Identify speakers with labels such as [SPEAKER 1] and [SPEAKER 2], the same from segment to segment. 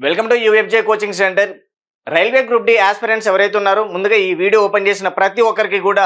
[SPEAKER 1] Welcome to UFJ coaching centre railway group D aspirants ఎవరైతే ఉన్నారో ముందుగా ఈ వీడియో ఓపెన్ చేసిన ప్రతి ఒక్కరికి కూడా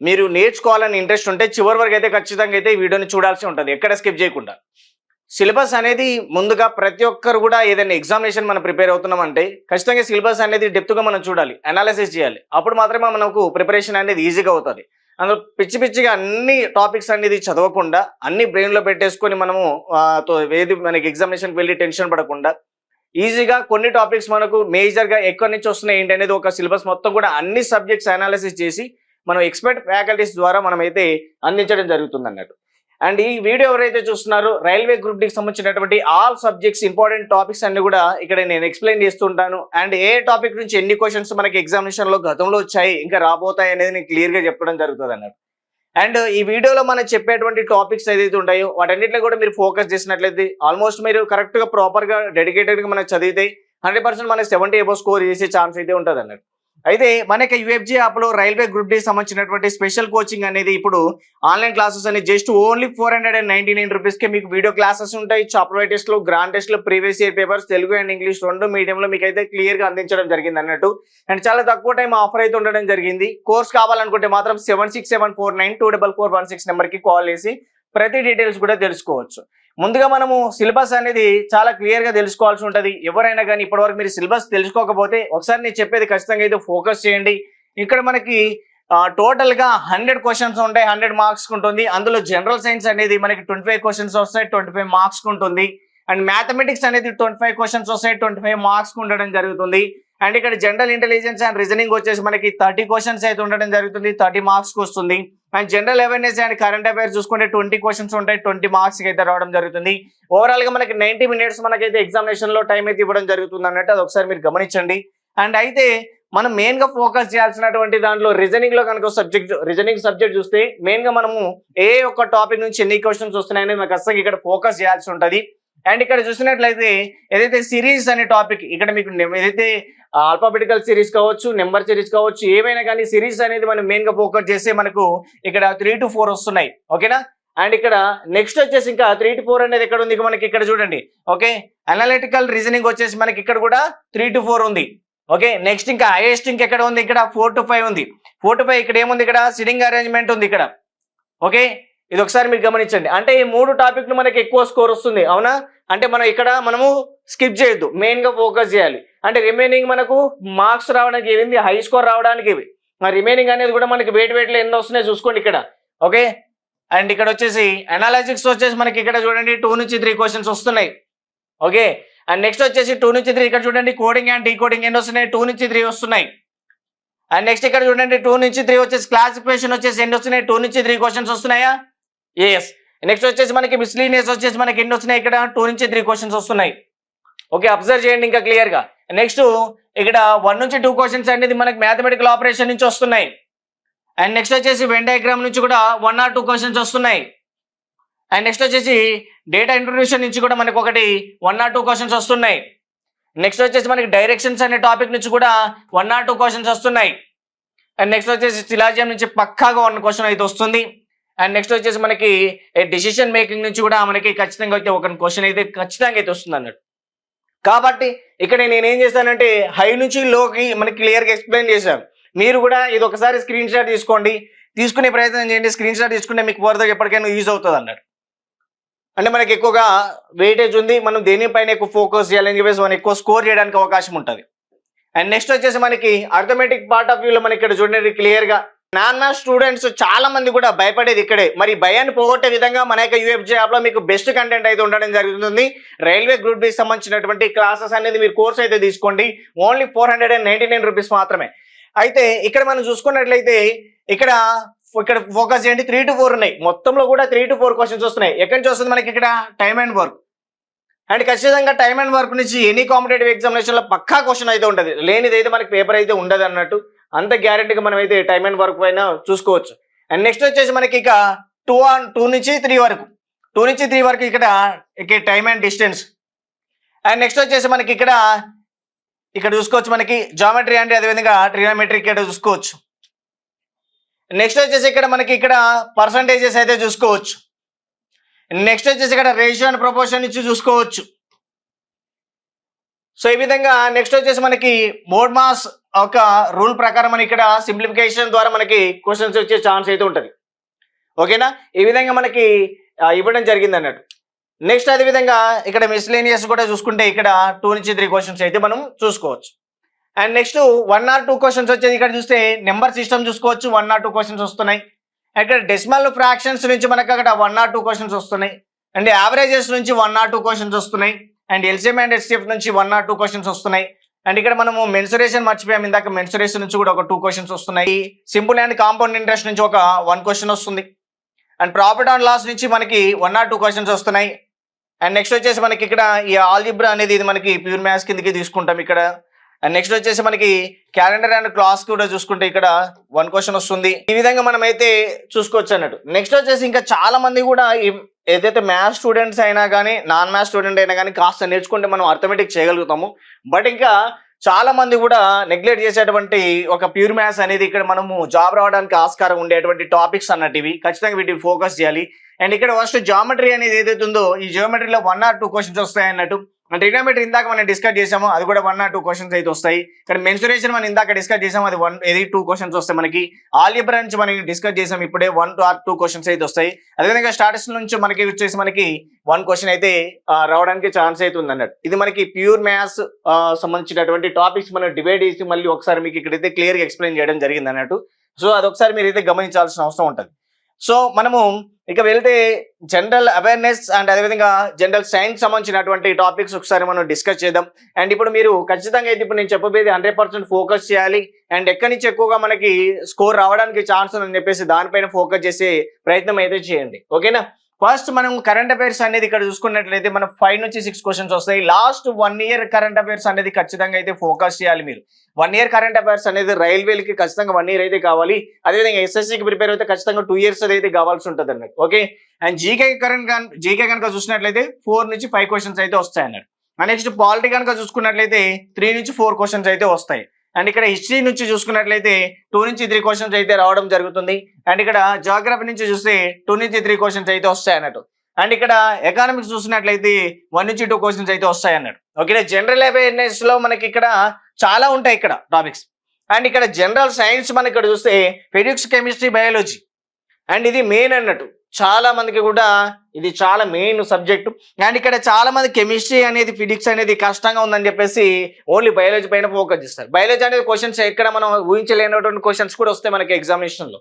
[SPEAKER 1] మీరు నేర్చుకోవాలని ఇంట్రెస్ట్ ఉంటే చివరి వరకు అయితే ఖచ్చితంగా అయితే ఈ వీడియోని చూడాల్సి ఉంటుంది. ఎక్కడ స్కిప్ చేయకుండా. సిలబస్ అనేది ముందుగా ప్రతి ఒక్కరు కూడా ఏదైనా ఎగ్జామినేషన్ మనం ప్రిపేర్ అవుతున్నామంటే ఖచ్చితంగా సిలబస్ అనేది డెప్త్గా మనం చూడాలి అనాలిసిస్ చేయాలి. అప్పుడు మాత్రమే మనకు ప్రిపరేషన్ అనేది ఈజీగా అవుతుంది. అందులో పిచ్చి పిచ్చిగా అన్ని టాపిక్స్ అనేది చదవకుండా అన్ని బ్రెయిన్లో పెట్టేసుకొని మనము తో- ఏది మనకి ఎగ్జామినేషన్కి వెళ్ళి టెన్షన్ పడకుండా ఈజీగా కొన్ని టాపిక్స్ మనకు మేజర్గా ఎక్కడి నుంచి వస్తున్నాయి ఏంటి అనేది ఒక సిలబస్ మొత్తం కూడా అన్ని సబ్జెక్ట్స్ అనాలిసిస్ చేసి మనం ఎక్స్పర్ట్ ఫ్యాకల్టీస్ ద్వారా మనం అయితే అందించడం జరుగుతుంది అన్నట్టు అండ్ ఈ వీడియో ఎవరైతే చూస్తున్నారో రైల్వే గ్రూప్ డికి సంబంధించినటువంటి ఆల్ సబ్జెక్ట్స్ ఇంపార్టెంట్ టాపిక్స్ అన్ని కూడా ఇక్కడ నేను ఎక్స్ప్లెయిన్ చేస్తుంటాను. అండ్ ఏ టాపిక్ నుంచి ఎన్ని క్వశ్చన్స్ మనకి ఎగ్జామినేషన్లో గతంలో వచ్చాయి ఇంకా రాబోతాయి అనేది నేను క్లియర్గా చెప్పడం జరుగుతుంది అన్నట్టు అండ్ ఈ వీడియోలో మనం చెప్పేటువంటి టాపిక్స్ ఏదైతే ఉంటాయో వాటన్నిటిలో కూడా మీరు ఫోకస్ చేసినట్లయితే ఆల్మోస్ట్ మీరు కరెక్ట్గా ప్రాపర్గా డెడికేటెడ్ చదివితే హండ్రెడ్ పర్సెంట్ మనకి సెవెంటీ ఎబో స్కోర్ చేసే ఛాన్స్ అయితే ఉంటుంది అన్నట్టు అయితే మనకి యూఎఫ్జీ యాప్లో రైల్వే గ్రూప్ డి సంబంధించినటువంటి స్పెషల్ కోచింగ్ అనేది ఇప్పుడు ఆన్లైన్ క్లాసెస్ అనేది just only four hundred and ninety nine రూపీస్కి మీకు వీడియో క్లాసెస్ ఉంటాయి. చాప్టర్ టెస్ట్లో గ్రాండ్ టెస్ట్లో previous year papers Telugu and English రెండు మీడియం లో మీకు అయితే క్లియర్గా అందించడం జరిగింది అన్నట్టు. అండ్ చాలా తక్కువ టైం ఆఫర్ అయితే ఉండడం జరిగింది. కోర్స్ కావాలనుకుంటే మాత్రం seven six seven four nine two double four one six నెంబర్కి కాల్ చేసి ప్రతి డీటెయిల్స్ కూడా తెలుసుకోవచ్చు. ముందుగా మనము సిలబస్ అనేది చాలా క్లియర్గా తెలుసుకోవాల్సి ఉంటుంది. ఎవరైనా కానీ ఇప్పటివరకు మీరు సిలబస్ తెలుసుకోకపోతే ఒకసారి నేను చెప్పేది ఖచ్చితంగా అయితే ఫోకస్ చేయండి. ఇక్కడ మనకి టోటల్గా హండ్రెడ్ క్వశ్చన్స్ ఉంటాయి. హండ్రెడ్ మార్క్స్ ఉంటుంది. అందులో జనరల్ సైన్స్ అనేది మనకి ట్వంటీ ఫైవ్ క్వశ్చన్స్ వస్తాయి. ట్వంటీ ఫైవ్ మార్క్స్ ఉంటుంది. అండ్ మ్యాథమెటిక్స్ అనేది ట్వంటీ ఫైవ్ క్వశ్చన్స్ వస్తాయి. ట్వంటీ ఫైవ్ మార్క్స్ ఉండడం జరుగుతుంది. అండ్ ఇక్కడ జనరల్ ఇంటెలిజెన్స్ అండ్ రీజనింగ్ వచ్చేసి మనకి థర్టీ క్వశ్చన్స్ అయితే ఉండడం జరుగుతుంది థర్టీ మార్క్స్ వస్తుంది. And general awareness and current affair చూసుకుంటే ట్వంటీ క్వశ్చన్స్ ఉంటాయి ట్వంటీ మార్క్స్ అయితే రావడం జరుగుతుంది. ఓవరాల్గా మనకి నైన్టీ మినిట్స్ మనకైతే ఎగ్జామినేషన్లో టైం అయితే ఇవ్వడం జరుగుతుంది అన్నట్టు అది ఒకసారి మీరు గమనించండి. అండ్ అయితే మనం మెయిన్గా ఫోకస్ చేయాల్సినటువంటి దాంట్లో రీజనింగ్లో కనుక సబ్జెక్ట్ రీజనింగ్ సబ్జెక్ట్ చూస్తే మెయిన్గా మనము ఏ ఒక్క టాపిక్ నుంచి ఎన్ని క్వశ్చన్స్ వస్తున్నాయని మనకు అసలు ఇక్కడ ఫోకస్ చేయాల్సి ఉంటుంది. అండ్ ఇక్కడ చూసినట్లయితే ఏదైతే సిరీస్ అనే టాపిక్ ఇక్కడ మీకు ఏదైతే ఆల్ఫాబెటికల్ సిరీస్ కావచ్చు నెంబర్ సిరీస్ కావచ్చు ఏమైనా కానీ సిరీస్ అనేది మనం మెయిన్గా ఫోకస్ చేస్తే మనకు ఇక్కడ త్రీ టు ఫోర్ వస్తున్నాయి. ఓకేనా అండ్ ఇక్కడ నెక్స్ట్ వచ్చేసి ఇంకా త్రీ టు ఫోర్ అనేది ఎక్కడ ఉంది? మనకి ఇక్కడ చూడండి. ఓకే అనలిటికల్ రీజనింగ్ వచ్చేసి మనకి ఇక్కడ కూడా త్రీ టు ఫోర్ ఉంది. ఓకే నెక్స్ట్ ఇంకా హైయెస్ట్ ఇంకెక్కడ ఉంది? ఇక్కడ ఫోర్ టు ఫైవ్ ఉంది. ఫోర్ టు ఫైవ్ ఇక్కడ ఏముంది ఇక్కడ? సిట్టింగ్ అరేంజ్మెంట్ ఉంది ఇక్కడ. ఓకే ఇది ఒకసారి మీరు గమనించండి. అంటే ఈ మూడు టాపిక్లు మనకి ఎక్కువ స్కోర్ వస్తుంది. అవునా? అంటే మనం ఇక్కడ మనము స్కిప్ చేయొద్దు. మెయిన్గా ఫోకస్ చేయాలి. అంటే రిమైనింగ్ మనకు మార్క్స్ రావడానికి ఏంది హై స్కోర్ రావడానికి ఇవి. రిమైనింగ్ అనేది కూడా మనకి వెయిట్ వెయిట్లో ఎన్ని వస్తున్నాయి చూసుకోండి ఇక్కడ. ఓకే? అండ్ ఇక్కడ వచ్చేసి అనాలజిక్స్ వచ్చేసి మనకి ఇక్కడ చూడండి టూ నుంచి త్రీ క్వశ్చన్స్ వస్తున్నాయి. ఓకే? అండ్ నెక్స్ట్ వచ్చేసి టూ నుంచి త్రీ ఇక్కడ చూడండి కోడింగ్ అండ్ డీకోడింగ్ ఎన్ని వస్తున్నాయి? టూ నుంచి త్రీ వస్తున్నాయి. అండ్ నెక్స్ట్ ఇక్కడ చూడండి టూ నుంచి త్రీ వచ్చేసి క్లాసిఫికేషన్ వచ్చేసి ఎన్ని వస్తున్నాయి? టూ నుంచి త్రీ క్వశ్చన్స్ వస్తున్నాయా? ఎస్ నెక్స్ట్ వచ్చేసి మనకి మిస్లీనియస్ వచ్చేసి మనకి ఎన్ని వస్తున్నాయి? ఇక్కడ టూ నుంచి త్రీ క్వశ్చన్స్ వస్తున్నాయి. ఓకే అబ్జర్వ్ చేయండి ఇంకా క్లియర్గా నెక్స్ట్ ఇక్కడ వన్ నుంచి టూ క్వశ్చన్స్ అనేది మనకి మ్యాథమెటికల్ ఆపరేషన్ నుంచి వస్తున్నాయి. అండ్ నెక్స్ట్ వచ్చేసి వెన్ డయాగ్రామ్ నుంచి కూడా వన్ ఆర్ టూ క్వశ్చన్స్ వస్తున్నాయి. అండ్ నెక్స్ట్ వచ్చేసి డేటా ఇంట్రొడ్యూషన్ నుంచి కూడా మనకి ఒకటి వన్ ఆర్ టూ క్వశ్చన్స్ వస్తున్నాయి. నెక్స్ట్ వచ్చేసి మనకి డైరెక్షన్స్ అనే టాపిక్ నుంచి కూడా వన్ ఆర్ టూ క్వశ్చన్స్ వస్తున్నాయి. అండ్ నెక్స్ట్ వచ్చేసి శిలాజ్యం నుంచి పక్కాగా వన్ క్వశ్చన్ అయితే వస్తుంది. అండ్ నెక్స్ట్ వచ్చేసి మనకి డిసిషన్ మేకింగ్ నుంచి కూడా మనకి ఖచ్చితంగా అయితే ఒక క్వశ్చన్ అయితే ఖచ్చితంగా అయితే వస్తుంది అన్నట్టు. కాబట్టి ఇక్కడ నేను ఏం చేశానంటే హై నుంచి లోకి మనకి క్లియర్గా ఎక్స్ప్లెయిన్ చేశాను. మీరు కూడా ఇది ఒకసారి స్క్రీన్ షాట్ తీసుకోండి. తీసుకునే ప్రయత్నం చేయండి. స్క్రీన్ షాట్ తీసుకుంటే మీకు ఫర్దర్ ఎప్పటికైనా యూజ్ అవుతుంది అన్నట్టు. అంటే మనకి ఎక్కువగా వెయిటేజ్ ఉంది. మనం దేనిపైన ఎక్కువ ఫోకస్ చేయాలని చెప్పేసి మనం ఎక్కువ స్కోర్ చేయడానికి అవకాశం ఉంటుంది. అండ్ నెక్స్ట్ వచ్చేసి మనకి అర్థమెటిక్ పార్ట్ ఆఫ్ వ్యూలో మనకి ఇక్కడ చూడండి క్లియర్గా నాన్న స్టూడెంట్స్ చాలా మంది కూడా భయపడేది ఇక్కడే. మరి భయాన్ని పోగొట్టే విధంగా మన యొక్క యూఎఫ్జే యాప్లో మీకు బెస్ట్ కంటెంట్ అయితే ఉండడం జరుగుతుంది. రైల్వే గ్రూప్ డి సంబంధించినటువంటి క్లాసెస్ అనేది మీరు కోర్స్ అయితే తీసుకోండి. Only four hundred and ninety nine rupees మాత్రమే. అయితే ఇక్కడ మనం చూసుకున్నట్లయితే ఇక్కడ ఇక్కడ ఫోకస్ చేయండి. త్రీ టు ఫోర్ ఉన్నాయి. మొత్తంలో కూడా త్రీ టు ఫోర్ క్వశ్చన్స్ వస్తున్నాయి. ఎక్కడి నుంచి వస్తుంది మనకి ఇక్కడ? టైమ్ అండ్ వర్క్ అండ్ ఖచ్చితంగా టైమ్ అండ్ వర్క్ నుంచి ఎనీ కాంపిటేటివ్ ఎగ్జామినేషన్లో పక్కా క్వశ్చన్ అయితే ఉంటుంది. లేనిదైతే మనకి పేపర్ అయితే ఉండదు అన్నట్టు. అంత గ్యారెంటీగా మనం అయితే టైమ్ అండ్ వర్క్ పైన చూసుకోవచ్చు. అండ్ నెక్స్ట్ వచ్చేసి మనకి ఇక టూ ఆన్ టూ నుంచి త్రీ వరకు. టూ నుంచి త్రీ వరకు ఇక్కడ ఇక్కడ time and distance and next వచ్చేసి మనకి ఇక్కడ ఇక్కడ చూసుకోవచ్చు మనకి జామెట్రీ అంటే అదేవిధంగా ట్రిగోమెట్రీ ఇక్కడ చూసుకోవచ్చు. నెక్స్ట్ వచ్చేసి ఇక్కడ మనకి ఇక్కడ పర్సంటేజెస్ అయితే చూసుకోవచ్చు. నెక్స్ట్ వచ్చేసి ఇక్కడ రేషియో అండ్ ప్రపోర్షన్ నుంచి చూసుకోవచ్చు. సో ఈ విధంగా నెక్స్ట్ వచ్చేసి మనకి మోడ్ మాస్ ఒక రూల్ ప్రకారం మనకి ఇక్కడ సింప్లిఫికేషన్ ద్వారా మనకి క్వశ్చన్స్ వచ్చే ఛాన్స్ అయితే ఉంటుంది. ఓకేనా? ఈ విధంగా మనకి ఇవ్వడం జరిగింది అన్నట్టు. నెక్స్ట్ అదే విధంగా ఇక్కడ మిస్లేనియస్ కూడా చూసుకుంటే ఇక్కడ టూ నుంచి త్రీ క్వశ్చన్స్ అయితే మనం చూసుకోవచ్చు. And next one or two questions వచ్చేది ఇక్కడ చూస్తే నెంబర్ సిస్టమ్ చూసుకోవచ్చు వన్ ఆర్ టూ క్వశ్చన్స్ వస్తున్నాయి. ఇక్కడ డెసిమల్ ఫ్రాక్షన్స్ నుంచి మనకు అక్కడ వన్ ఆర్ టూ క్వశ్చన్స్ వస్తున్నాయి. అండ్ యావరేజెస్ నుంచి వన్ ఆర్ టూ క్వశ్చన్స్ వస్తున్నాయి. అండ్ ఎల్సిఎం అండ్ ఎస్టిఎఫ్ నుంచి వన్ ఆర్ టూ క్వశ్చన్స్ వస్తున్నాయి. అండ్ ఇక్కడ మనము మెన్సురేషన్ మర్చిపోయాం. ఇందాక మెన్సురేషన్ నుంచి కూడా ఒక టూ క్వశ్చన్స్ వస్తున్నాయి. సింపుల్ అండ్ కాంపౌండ్ ఇంట్రెస్ట్ నుంచి ఒక వన్ క్వశ్చన్ వస్తుంది. అండ్ ప్రాఫిట్ అండ్ లాస్ నుంచి మనకి వన్ ఆర్ టూ క్వశ్చన్స్ వస్తున్నాయి. అండ్ నెక్స్ట్ వచ్చేసి మనకి ఇక్కడ ఈ ఆల్జిబ్రా అనేది ఇది మనకి ప్యూర్ మ్యాథ్స్ కిందకి తీసుకుంటాం ఇక్కడ. అండ్ నెక్స్ట్ వచ్చేసి మనకి క్యాలెండర్ అండ్ క్లాస్ కూడా చూసుకుంటే ఇక్కడ వన్ క్వశ్చన్ వస్తుంది. ఈ విధంగా మనం అయితే చూసుకోవచ్చు అన్నట్టు. నెక్స్ట్ వచ్చేసి ఇంకా చాలా మంది కూడా ఏదైతే మ్యాథ్స్ స్టూడెంట్స్ అయినా కానీ నాన్ మ్యాథ్స్ స్టూడెంట్ అయినా కానీ కాస్త నేర్చుకుంటే మనం అర్థమెటిక్ చేయగలుగుతాము. బట్ ఇంకా చాలా మంది కూడా నెగ్లెక్ట్ చేసేటువంటి ఒక ప్యూర్ మ్యాథ్స్ అనేది ఇక్కడ మనము జాబ్ రావడానికి ఆస్కారం ఉండేటువంటి టాపిక్స్ అన్నట్టు ఇవి ఖచ్చితంగా వీటిని ఫోకస్ చేయాలి. అండ్ ఇక్కడ ఫస్ట్ జామెట్రీ అనేది ఏదైతే ఉందో ఈ జామెట్రీలో వన్ ఆర్ టూ క్వశ్చన్స్ వస్తాయి అన్నట్టు ట్రిగ్నోమెట్రీ ఇందాక మనం డిస్కస్ చేసాము అది కూడా వన్ ఆర్ టూ క్వశ్చన్స్ అయితే వస్తాయి. ఇక్కడ మెన్సురేషన్ మనం ఇందాక డిస్కస్ చేసాము అది వన్ ఇది టూ క్వశ్చన్స్ వస్తాయి మనకి. ఆలిబ్రా నుంచి మనం డిస్కస్ చేసాం ఇప్పుడే one to or two questions అయితే వస్తాయి. అదేవిధంగా స్టాటస్ నుంచి మనకి వచ్చేసి మనకి వన్ క్వశ్చన్ అయితే రావడానికి ఛాన్స్ అయితే ఉంది అన్నట్టు ఇది మనకి ప్యూర్ మ్యాథ్స్ సంబంధించినటువంటి టాపిక్స్ మనం డివైడ్ చేసి మళ్ళీ ఒకసారి మీకు ఇక్కడైతే క్లియర్గా ఎక్స్ప్లెయిన్ చేయడం జరిగింది అన్నట్టు సో అదొకసారి మీరు అయితే గమనించాల్సిన అవసరం ఉంటుంది. సో మనము ఇక వెళ్తే జనరల్ అవేర్నెస్ అండ్ అదేవిధంగా జనరల్ సైన్స్ సంబంధించినటువంటి టాపిక్స్ ఒకసారి మనం డిస్కస్ చేద్దాం. అండ్ ఇప్పుడు మీరు ఖచ్చితంగా అయితే ఇప్పుడు నేను చెప్పబోయేది హండ్రెడ్ పర్సెంట్ ఫోకస్ చేయాలి. అండ్ ఎక్కడి నుంచి ఎక్కువగా మనకి స్కోర్ రావడానికి ఛాన్స్ ఉందని చెప్పేసి దానిపైన ఫోకస్ చేసే ప్రయత్నం అయితే చేయండి. ఓకేనా ఫస్ట్ మనం కరెంట్ అఫైర్స్ అనేది ఇక్కడ చూసుకున్నట్లయితే మనం ఫైవ్ నుంచి సిక్స్ క్వశ్చన్స్ వస్తాయి. Last one year current affairs అనేది ఖచ్చితంగా అయితే ఫోకస్ చేయాలి మీరు. వన్ ఇయర్ కరెంట్ అఫైర్స్ అనేది రైల్వేలకి ఖచ్చితంగా వన్ ఇయర్ అయితే కావాలి. అదేవిధంగా ఎస్ఎస్సికి ప్రిపేర్ అయితే ఖచ్చితంగా టూ ఇయర్స్ అయితే కావాల్సి ఉంటుంది అన్నట్టు. Okay and GK current GK కనుక చూసినట్లయితే ఫోర్ నుంచి ఫైవ్ క్వశ్చన్స్ అయితే వస్తాయి అన్నట్టు. నెక్స్ట్ పాలిటీ కనుక చూసుకున్నట్లయితే త్రీ నుంచి ఫోర్ క్వశ్చన్స్ అయితే వస్తాయి. అండ్ ఇక్కడ హిస్టరీ నుంచి చూసుకున్నట్లయితే టూ నుంచి త్రీ క్వశ్చన్స్ అయితే రావడం జరుగుతుంది. అండ్ ఇక్కడ జాగ్రఫీ నుంచి చూస్తే టూ నుంచి త్రీ క్వశ్చన్స్ అయితే వస్తాయి అన్నట్టు. అండ్ ఇక్కడ ఎకానమిక్స్ చూసినట్లయితే వన్ నుంచి టూ క్వశ్చన్స్ అయితే వస్తాయి అన్నట్టు. ఓకే జనరల్ అవేర్నెస్లో మనకి ఇక్కడ చాలా ఉంటాయి ఇక్కడ టాపిక్స్. అండ్ ఇక్కడ జనరల్ సైన్స్ మనం ఇక్కడ చూస్తే ఫిజిక్స్ కెమిస్ట్రీ బయాలజీ. అండ్ ఇది మెయిన్ అన్నట్టు. చాలా మందికి కూడా ఇది చాలా మెయిన్ సబ్జెక్ట్ అండ్ ఇక్కడ చాలా మంది కెమిస్ట్రీ అనేది ఫిజిక్స్ అనేది కష్టంగా ఉందని చెప్పేసి ఓన్లీ బయాలజీ పైన ఫోకస్ చేస్తారు. బయాలజీ అనేది క్వశ్చన్స్ ఎక్కడ మనం ఊహించలేనటువంటి క్వశ్చన్స్ కూడా వస్తాయి మనకి ఎగ్జామినేషన్లో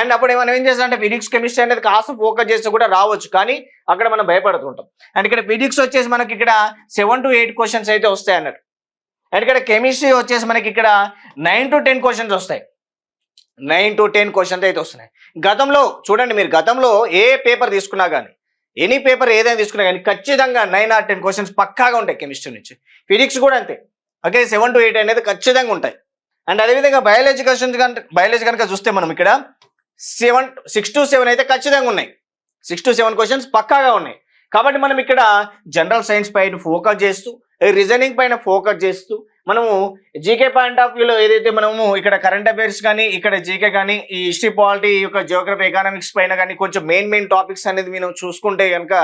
[SPEAKER 1] అండ్ అప్పుడు మనం ఏం చేస్తాం అంటే ఫిజిక్స్ కెమిస్ట్రీ అనేది కాస్త ఫోకస్ చేస్తే కూడా రావచ్చు. కానీ అక్కడ మనం భయపడుతుంటాం. అండ్ ఇక్కడ ఫిజిక్స్ వచ్చేసి మనకి ఇక్కడ సెవెన్ టు ఎయిట్ క్వశ్చన్స్ అయితే వస్తాయి అన్నట్టు. అండ్ ఇక్కడ కెమిస్ట్రీ వచ్చేసి మనకి ఇక్కడ నైన్ టు టెన్ క్వశ్చన్స్ వస్తాయి. నైన్ టు టెన్ క్వశ్చన్స్ అయితే వస్తున్నాయి. గతంలో చూడండి మీరు గతంలో ఏ పేపర్ తీసుకున్నా కానీ ఎనీ పేపర్ ఏదైనా తీసుకున్నా కానీ ఖచ్చితంగా నైన్ ఆర్ టెన్ క్వశ్చన్స్ పక్కాగా ఉంటాయి కెమిస్ట్రీ నుంచి. ఫిజిక్స్ కూడా అంతే. ఓకే సెవెన్ టు ఎయిట్ అనేది ఖచ్చితంగా ఉంటాయి. అండ్ అదేవిధంగా బయాలజీ క్వశ్చన్స్ కనుక బయాలజీ కనుక చూస్తే మనం ఇక్కడ సెవెన్ సిక్స్ టు సెవెన్ అయితే ఖచ్చితంగా ఉన్నాయి. సిక్స్ టు సెవెన్ క్వశ్చన్స్ పక్కాగా ఉన్నాయి. కాబట్టి మనం ఇక్కడ జనరల్ సైన్స్ పైన ఫోకస్ చేస్తూ రీజనింగ్ పైన ఫోకస్ చేస్తూ మనము జీకే పాయింట్ ఆఫ్ వ్యూలో ఏదైతే మనము ఇక్కడ కరెంట్ అఫైర్స్ కానీ ఇక్కడ జీకే కానీ ఈ హిస్టరీ పాలిటీ యొక్క జియోగ్రఫీ ఎకనామిక్స్ పైన కానీ కొంచెం మెయిన్ మెయిన్ టాపిక్స్ అనేది మనం చూసుకుంటే కనుక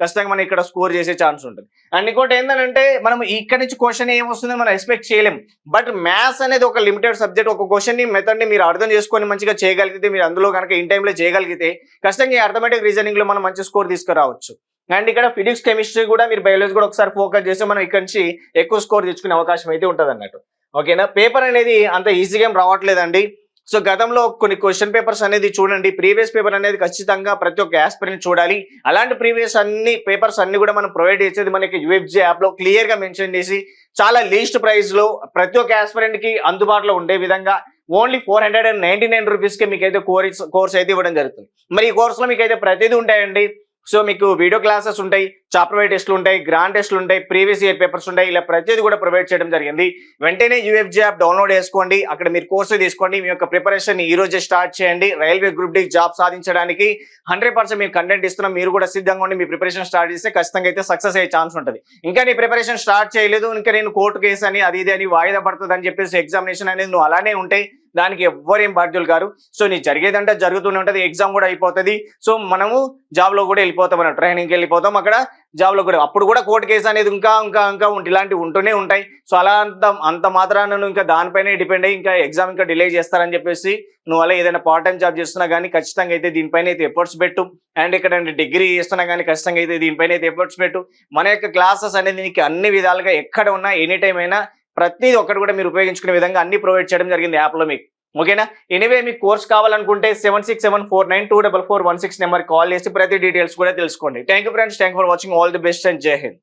[SPEAKER 1] ఖచ్చితంగా మనం ఇక్కడ స్కోర్ చేసే ఛాన్స్ ఉంటుంది. అండ్ ఇంకోటి ఏంటంటే మనం ఇక్కడ నుంచి క్వశ్చన్ ఏమొస్తుందో మనం ఎక్స్పెక్ట్ చేయలేం. బట్ మ్యాథ్స్ అనేది ఒక లిమిటెడ్ సబ్జెక్ట్ ఒక క్వశ్చన్ మెథడ్ని మీరు అర్థం చేసుకొని మంచిగా చేయగలిగితే మీరు అందులో కనుక ఇన్ టైంలో చేయగలిగితే ఖచ్చితంగా ఈ అర్థమెటిక్ రీజనింగ్లో మనం మంచి స్కోర్ తీసుకురావచ్చు. అండ్ ఇక్కడ ఫిజిక్స్ కెమిస్ట్రీ కూడా మీరు బయాలజీ కూడా ఒకసారి ఫోకస్ చేస్తే మనం ఇక్కడ నుంచి ఎక్కువ స్కోర్ తెచ్చుకునే అవకాశం అయితే ఉంటుంది అన్నట్టు. ఓకేనా పేపర్ అనేది అంత ఈజీగా రావట్లేదండి. సో గతంలో కొన్ని క్వశ్చన్ పేపర్స్ అనేది చూడండి. ప్రీవియస్ పేపర్ అనేది ఖచ్చితంగా ప్రతి ఒక్క ఆస్పిరెంట్ చూడాలి. అలాంటి ప్రీవియస్ అన్ని పేపర్స్ అన్ని కూడా మనం ప్రొవైడ్ చేసేది మనకి యూఎఫ్జే యాప్లో క్లియర్గా మెన్షన్ చేసి చాలా లీస్ట్ ప్రైస్లో ప్రతి ఒక్క ఆస్పిరెంట్కి అందుబాటులో ఉండే విధంగా only four hundred and ninety nine రూపీస్కి మీకు అయితే కోర్స్ కోర్స్ అయితే ఇవ్వడం జరుగుతుంది. మరి ఈ కోర్సులో మీకైతే మీకు అయితే ప్రతిదీ ఉంటాయండి. సో మీకు వీడియో క్లాసెస్ ఉంటాయి చాప్టర్ టెస్ట్లు ఉంటాయి గ్రాండ్ టెస్ట్లు ఉంటాయి ప్రీవియస్ ఇయర్ పేపర్స్ ఉంటాయి ఇలా ప్రతిదీ కూడా ప్రొవైడ్ చేయడం జరిగింది. వెంటనే యూఎఫ్జీ యాప్ డౌన్లోడ్ చేసుకోండి అక్కడ మీరు కోర్సు తీసుకోండి మీ యొక్క ప్రిపరేషన్ ఈ రోజే స్టార్ట్ చేయండి. రైల్వే గ్రూప్ డి జాబ్ సాధించడానికి హండ్రెడ్ పర్సెంట్ మీరు కంటెంట్ ఇస్తున్నాం మీరు కూడా సిద్ధంగా ఉండి మీ ప్రిపరేషన్ స్టార్ట్ చేస్తే ఖచ్చితంగా అయితే సక్సెస్ అయ్యే ఛాన్స్ ఉంటుంది. ఇంకా నీ ప్రిపరేషన్ స్టార్ట్ చేయలేదు ఇంకా నేను కోర్టు కేసు అని అది ఇది అని వాయిదా పడుతుంది అని చెప్పేసి ఎగ్జామినేషన్ అనేది నువ్వు అలానే ఉంటాయి దానికి ఎవ్వరేం బాధ్యులు కారు. సో నీ జరిగేదంటే జరుగుతూనే ఉంటుంది. ఎగ్జామ్ కూడా అయిపోతుంది. సో మనము జాబ్లో కూడా వెళ్ళిపోతాం అన్నట్టు. ట్రైనింగ్కి వెళ్ళిపోతాం. అక్కడ జాబ్లో కూడా అప్పుడు కూడా కోర్టు కేసు అనేది ఇంకా ఇంకా ఇంకా ఇలాంటివి ఉంటూనే ఉంటాయి. సో అలా అంత అంత మాత్రాన ఇంకా దానిపైనే డిపెండ్ అయ్యి ఇంకా ఎగ్జామ్ ఇంకా డిలే చేస్తారని చెప్పేసి నువ్వు అలా ఏదైనా పార్ట్ టైం జాబ్ చేస్తున్నా కానీ ఖచ్చితంగా అయితే దీనిపైన అయితే ఎఫర్ట్స్ పెట్టు. అండ్ ఇక్కడ డిగ్రీ చేస్తున్నా కానీ ఖచ్చితంగా అయితే దీనిపైన అయితే ఎఫర్ట్స్ పెట్టు. మన యొక్క క్లాసెస్ అనేది నీకు అన్ని విధాలుగా ఎక్కడ ఉన్నా ఎనీ టైం అయినా ప్రతిదీ ఒక్కటి కూడా మీరు ఉపయోగించుకునే విధంగా అన్ని ప్రొవైడ్ చేయడం జరిగింది యాప్లో మీకు. ఓకేనా? ఎనీవే మీకు కోర్స్ కావాలనుకుంటే seven six seven four nine two double four one six number call చేసి ప్రతి డీటెయిల్స్ కూడా తెలుసుకోండి. Thank you friends thank for watching all the best and జై హింద్